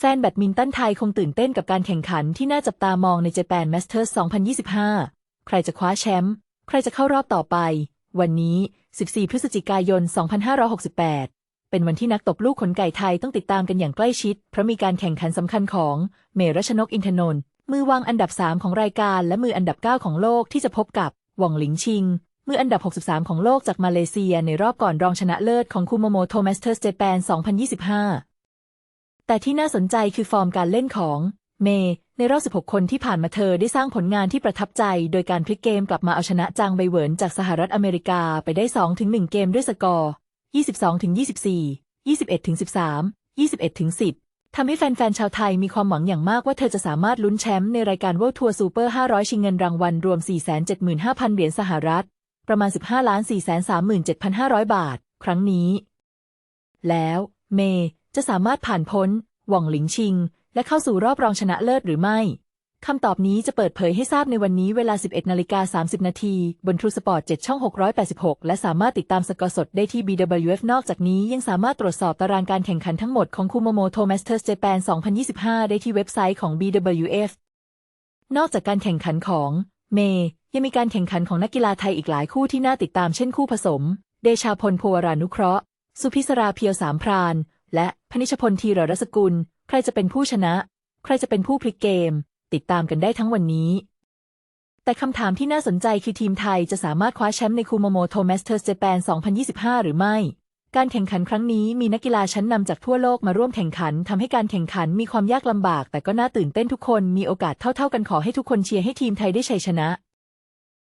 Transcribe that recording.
แฟนแบดมินตันไทยคงตื่นเต้นกับการแข่งขันที่น่าจับตามองใน Japan Masters 2025 ใครจะคว้าแชมป์ ใครจะเข้ารอบต่อไป วันนี้ 14 พฤศจิกายน 2568 เป็นวันที่นักตบลูกขนไก่ไทยต้องติดตามกันอย่างใกล้ชิด เพราะมีการแข่งขันสำคัญของเมรัชนกอินทนนท์ มือวางอันดับ 3 ของรายการและมืออันดับ 9 ของโลกที่จะพบกับหว่องหลิงชิง มืออันดับ 63 ของโลกจากมาเลเซียในรอบก่อนรองชนะเลิศของคูโมโมโตมาสเตอร์สเจแปน2025 แต่ที่น่าสนใจคือฟอร์มการเล่นของเมย์ในรอบ 16 คนที่ผ่านมาเธอได้สร้างผลงานที่ประทับใจ โดยการพลิกเกมกลับมาเอาชนะจางไบเวินจากสหรัฐอเมริกาไปได้ 2-1 เกมด้วยสกอร์ 22-24 21-13 21-10 ทำให้แฟน ๆ ชาวไทยมีความหวังอย่างมากว่าเธอจะสามารถลุ้นแชมป์ในรายการ World Tour Super 500 ชิงเงินรางวัลรวม 475,000 เหรียญสหรัฐ ประมาณ 15 437,500 บาท ครั้งนี้ แล้ว เมย์ จะสามารถผ่านพ้น หว่องหลิงชิง และเข้าสู่รอบรองชนะเลิศหรือไม่คำตอบนี้จะเปิดเผยให้ทราบในวันนี้เวลา 11นาฬิกา30 นาที บน True Sport 7ช่อง 686 และสามารถติดตามสกอร์สดได้ที่ BWF นอกจากนี้ยังสามารถตรวจสอบตารางการแข่งขันทั้งหมดของคูโมโมโต Masters Japan 2025 ได้ที่เว็บไซต์ของ BWF นอกจากการแข่งขันของเมย์ยังมีการแข่งขันของนักกีฬาไทยอีกหลายคู่ที่น่าติดตามเช่นคู่ผสม เดชาพลโพวรานุเคราะห์ สุพิศราเพียวสามพราน และพนิชพลทีรรสกุล ใครจะเป็นผู้ชนะ ใครจะเป็นผู้พลิกเกม ติดตามกันได้ทั้งวันนี้ แต่คำถามที่น่าสนใจคือทีมไทยจะสามารถคว้าแชมป์ในคูโมโมโตมสเตอร์สเจแปน 2025 หรือไม่ การแข่งขันครั้งนี้มีนักกีฬาชั้นนำจากทั่วโลกมาร่วมแข่งขันทำให้การแข่งขันมีความยากลำบาก แต่ก็น่าตื่นเต้นทุกคนมีโอกาสเท่าๆกันขอให้ทุกคนเชียร์ให้ทีมไทยได้ชัยชนะ